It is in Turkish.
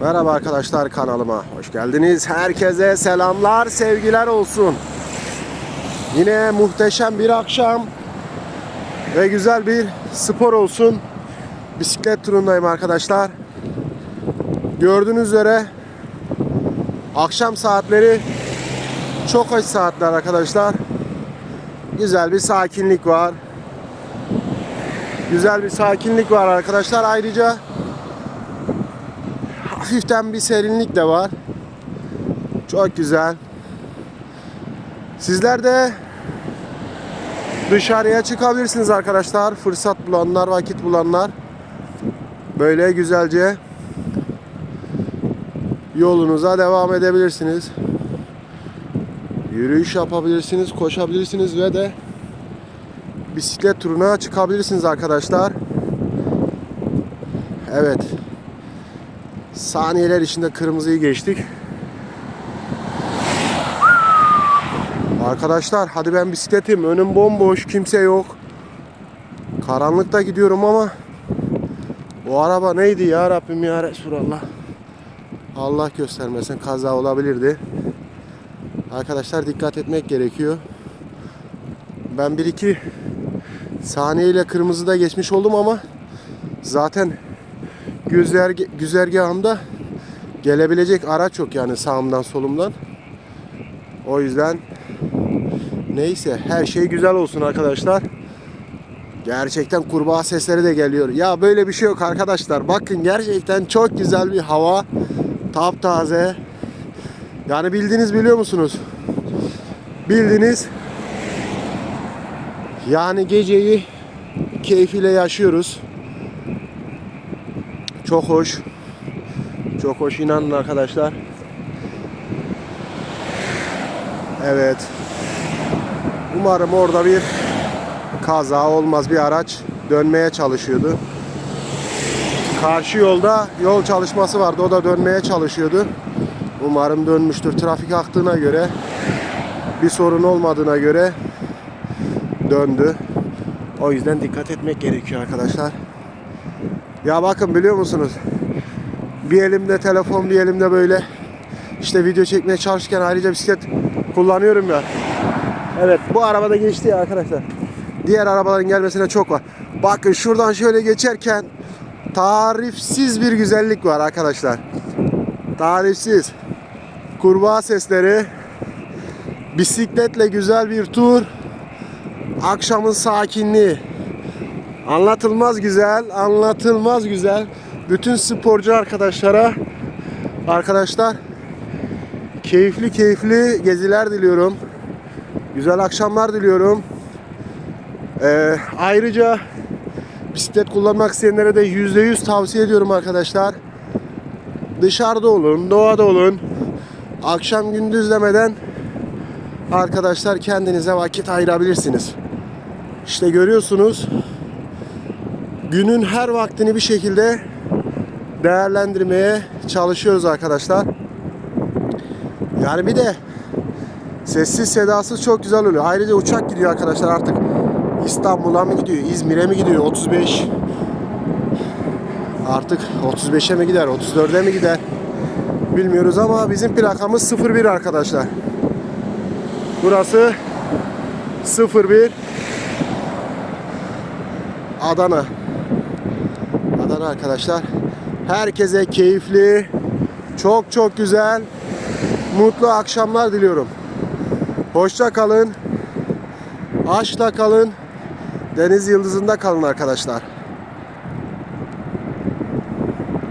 Merhaba arkadaşlar kanalıma hoş geldiniz. Herkese selamlar, sevgiler olsun. Yine muhteşem bir akşam ve güzel bir spor olsun. Bisiklet turundayım arkadaşlar. Gördüğünüz üzere akşam saatleri çok hoş saatler arkadaşlar. Güzel bir sakinlik var. Güzel bir sakinlik var arkadaşlar. Ayrıca hafiften bir serinlik de var. Çok güzel. Sizler de dışarıya çıkabilirsiniz arkadaşlar. Fırsat bulanlar, vakit bulanlar. Böyle güzelce yolunuza devam edebilirsiniz. Yürüyüş yapabilirsiniz, koşabilirsiniz ve de bisiklet turuna çıkabilirsiniz arkadaşlar. Evet. Saniyeler içinde kırmızıyı geçtik. Arkadaşlar hadi ben bisikletim. Önüm bomboş. Kimse yok. Karanlıkta gidiyorum ama o araba neydi ya Rabbim ya Resulallah. Allah göstermesin kaza olabilirdi. Arkadaşlar dikkat etmek gerekiyor. Ben bir iki saniyeyle kırmızıda geçmiş oldum ama zaten güzerge, güzergahımda gelebilecek araç yok yani sağımdan solumdan. O yüzden neyse her şey güzel olsun arkadaşlar. Gerçekten kurbağa sesleri de geliyor. Ya böyle bir şey yok arkadaşlar. Bakın gerçekten çok güzel bir hava. Taptaze. Yani bildiğiniz biliyor musunuz? Bildiğiniz yani geceyi keyfiyle yaşıyoruz. Çok hoş. Çok hoş inanın arkadaşlar. Evet. Umarım orada bir kaza olmaz. Bir araç dönmeye çalışıyordu. Karşı yolda yol çalışması vardı. O da dönmeye çalışıyordu. Umarım dönmüştür. Trafik aktığına göre bir sorun olmadığına göre döndü. O yüzden dikkat etmek gerekiyor arkadaşlar. Ya bakın biliyor musunuz? Bir elimde telefon, bir elimde böyle işte video çekmeye çalışırken ayrıca bisiklet kullanıyorum ya. Evet bu arabada geçti ya arkadaşlar. Diğer arabaların gelmesine çok var. Bakın şuradan şöyle geçerken tarifsiz bir güzellik var arkadaşlar. Tarifsiz. Kurbağa sesleri. Bisikletle güzel bir tur. Akşamın sakinliği. Anlatılmaz güzel, anlatılmaz güzel. Bütün sporcu arkadaşlara arkadaşlar keyifli keyifli geziler diliyorum. Güzel akşamlar diliyorum. Ee, ayrıca bisiklet kullanmak isteyenlere de %100 tavsiye ediyorum arkadaşlar. Dışarıda olun, doğada olun. Akşam gündüz demeden arkadaşlar kendinize vakit ayırabilirsiniz. İşte görüyorsunuz günün her vaktini bir şekilde değerlendirmeye çalışıyoruz arkadaşlar. Yani bir de sessiz sedasız çok güzel oluyor. Ayrıca uçak gidiyor arkadaşlar artık. İstanbul'a mı gidiyor, İzmir'e mi gidiyor? 35 artık 35'e mi gider, 34'e mi gider? Bilmiyoruz ama bizim plakamız 01 arkadaşlar. Burası 01 Adana. Arkadaşlar. Herkese keyifli, çok çok güzel, mutlu akşamlar diliyorum. Hoşça kalın. Aşkla kalın. Deniz yıldızında kalın arkadaşlar.